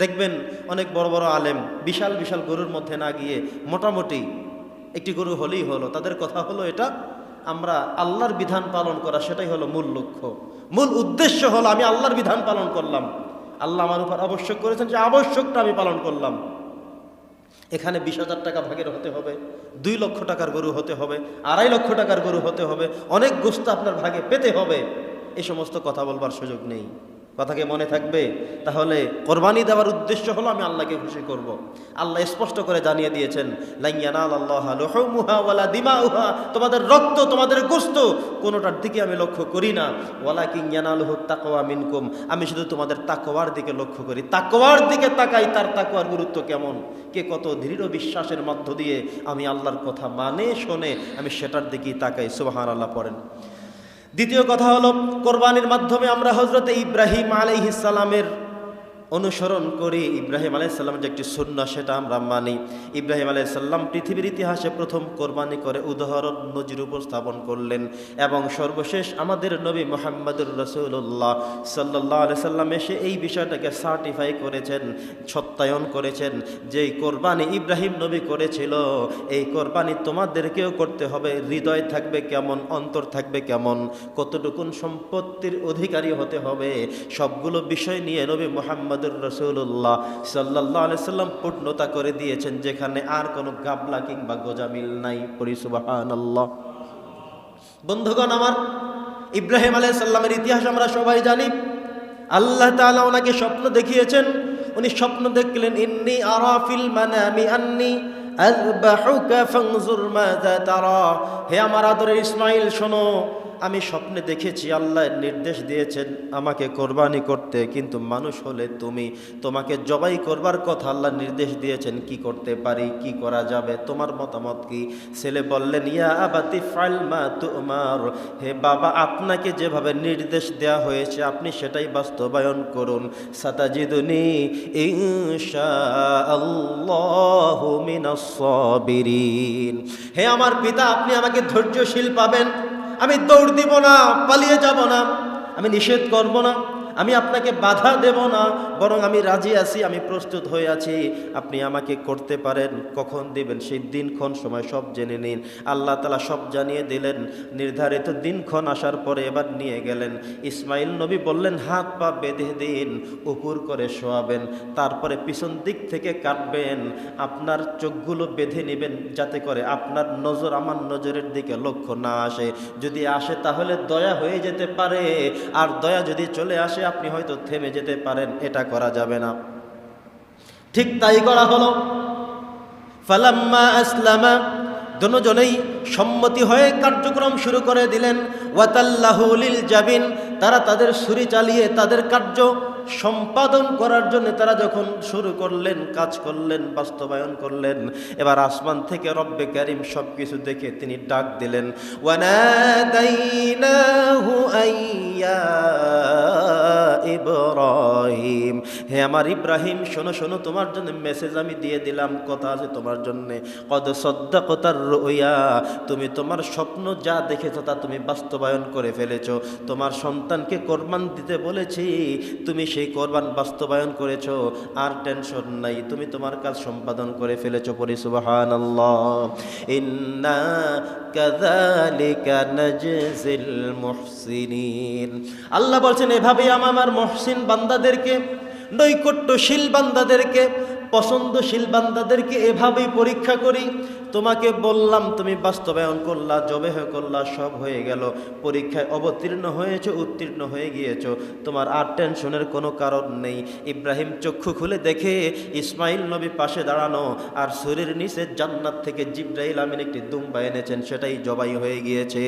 দেখবেন অনেক বড় বড় আলেম বিশাল বিশাল গরুর মধ্যে না গিয়ে মোটামুটি একটি গরু হলেই হলো। তাদের কথা হলো এটা, আমরা আল্লাহর বিধান পালন করা সেটাই হলো মূল লক্ষ্য। মূল উদ্দেশ্য হলো আমি আল্লাহর বিধান পালন করলাম। আল্লাহ আমার উপর আবশ্যক করেছেন যে আবশ্যকটা আমি পালন করলাম। এখানে বিশ হাজার টাকা ভাগের হতে হবে, দুই লক্ষ টাকার গরু হতে হবে, আড়াই লক্ষ টাকার গরু হতে হবে, অনেক গোস্ত আপনার ভাগে পেতে হবে। এ সমস্ত কথা বলবার সুযোগ নেই। কথাকে মনে থাকবে? তাহলে কোরবানি দেওয়ার উদ্দেশ্য হলো আমি আল্লাহকে খুশি করব। আল্লাহ স্পষ্ট করে জানিয়ে দিয়েছেন দিমাউহা। তোমাদের রক্ত, তোমাদের গোস্ত কোনোটার দিকে আমি লক্ষ্য করি না। ওয়ালা কিয়ানালহু তাকওয়া মিনকুম। আমি শুধু তোমাদের তাকোয়ার দিকে লক্ষ্য করি। তাকোয়ার দিকে তাকাই, তার তাকোয়ার গুরুত্ব কেমন? কে কত দৃঢ় বিশ্বাসের মধ্য দিয়ে আমি আল্লাহর কথা মানে শোনে, আমি সেটার দিকেই তাকাই। সুবাহান আল্লাহ পড়েন। দ্বিতীয় কথা হলো কোরবানির মাধ্যমে আমরা হজরতে ইব্রাহিম আলাইহিসালামের অনুসরণ করি। ইব্রাহিম আলাইসাল্লামের যে একটি সুন্না সেটা আমরা মানি। ইব্রাহিম আলাইসাল্লাম পৃথিবীর ইতিহাসে প্রথম কোরবানি করে উদাহরণ নজির উপস্থাপন করলেন এবং সর্বশেষ আমাদের নবী মোহাম্মদুর রসুল্লাহ সাল্লাহ আলাইসাল্লাম এসে এই বিষয়টাকে সার্টিফাই করেছেন, সত্যায়ন করেছেন যেই কোরবানি ইব্রাহিম নবী করেছিল। এই কোরবানি তোমাদেরকেও করতে হবে। হৃদয় থাকবে কেমন, অন্তর থাকবে কেমন, কতটুকুন সম্পত্তির অধিকারী হতে হবে। সবগুলো বিষয় নিয়ে নবী মোহাম্মদ মোহাম্মদুর রসুল্লাহ সাল্লাহ আলাইসাল্লাম পূর্ণতা করে দিয়েছেন, যেখানে আর কোনো গাবলা কিংবা গোজামিল নাই। পরিসুবাহান আল্লাহ বন্ধুগণ, আমার ইব্রাহিম আলাইসাল্লামের ইতিহাস আমরা সবাই জানি। আল্লাহ তাআলা ওনাকে স্বপ্ন দেখিয়েছেন। উনি স্বপ্ন দেখলেন, ইন্নি আরাফিল আন্নি ফানজুর মাযা তারা। হে আমার আদরের ইসমাইল, শোনো আমি স্বপ্নে দেখেছি, আল্লাহ নির্দেশ দিয়েছেন আমাকে কোরবানি করতে, কিন্তু মানুষ হলে তুমি। তোমাকে জবাই করবার কথা আল্লাহ নির্দেশ দিয়েছেন, কি করতে পারি, কি করা যাবে, তোমার মতামত কি? ছেলে বললেন, ইয়া আবাতি ফাইল মা তোমার। হে বাবা, আপনাকে যেভাবে নির্দেশ দেওয়া হয়েছে, আপনি সেটাই বাস্তবায়ন করুন। সাতাজিদুনি ইনশা আল্লাহ মিনাস-সাবিরিন হে আমার পিতা, আপনি আমাকে ধৈর্যশীল পাবেন। আমি দৌড় দিব না পালিয়ে যাব না আমি নিষেধ করব না। আমি আপনাকে বাধা দেব না, বরং আমি রাজি আছি, আমি প্রস্তুত হয়ে আছি। আপনি আমাকে করতে পারেন, কখন দিবেন, সেই দিনক্ষণ সময় সব জেনে নিন। আল্লাহ তালা সব জানিয়ে দিলেন, নির্ধারিত দিনক্ষণ আসার পরে এবার নিয়ে গেলেন। ইসমাইল নবী বললেন, হাত পা বেঁধে দিন উপর করে শোয়াবেন, তারপরে পিছন দিক থেকে কাটবেন। আপনার চোখগুলো বেঁধে নেবেন, যাতে করে আপনার নজর আমার নজরের দিকে লক্ষ্য না আসে। যদি আসে তাহলে দয়া হয়ে যেতে পারে, আর দয়া যদি চলে আসে আপনি হয়তো থেমে যেতে পারেন, এটা করা যাবে না। ঠিক তাই করা হলো। ফালাম্মা আসলামা, দুজনেই সম্মতি হয়ে কার্যক্রম শুরু করে দিলেন। ওয়াতাল্লাহুলিল জাবিন, তারা তাদের ছুরি চালিয়ে তাদের কার্য সম্পাদন করার জন্য তারা যখন শুরু করলেন, কাজ করলেন, বাস্তবায়ন করলেন, এবার আসমান থেকে রব্বে করিম সব কিছু দেখে তিনি ডাক দিলেন আইয়া ইব্রাহিম, হে আমার ইব্রাহিম, শোনো শোনো, তোমার জন্য মেসেজ আমি দিয়ে দিলাম। কথা আছে তোমার জন্য। কদ সদ্দাকতার রইয়া, তুমি তোমার স্বপ্ন যা দেখেছ তা তুমি বাস্তবায়ন করে ফেলেছো। তোমার সন্তানকে কোরবান দিতে বলেছি, তুমি সেই কোরবান বাস্তবায়ন করেছ। আর টেনশন নাই, তুমি তোমার কাজ সম্পাদন করে ফেলেছো পরি সুবাহান ইন্না কাযালিকা নাজজিল মুহসিনিন। আল্লাহ বলছেন, এভাবেই আমি আমার মহসিন বান্দাদেরকে নৈকট্যশীল বান্দাদেরকে, পছন্দশীল বান্দাদেরকে এভাবেই পরীক্ষা করি। তোমাকে বললাম, তুমি বাস্তবায়ন করলা জবে হয়ে করলা, সব হয়ে গেল। পরীক্ষায় অবতীর্ণ হয়েছে, উত্তীর্ণ হয়ে গিয়েছ। তোমার আর টেনশনের কোনো কারণ নেই। ইব্রাহিম চক্ষু খুলে দেখে, ইসমাইল নবী পাশে দাঁড়ানো, আর শরীর নিচে জান্নাত থেকে জিব্রাইল আমিন একটি দুম্বা এনেছেন, সেটাই জবাই হয়ে গিয়েছে।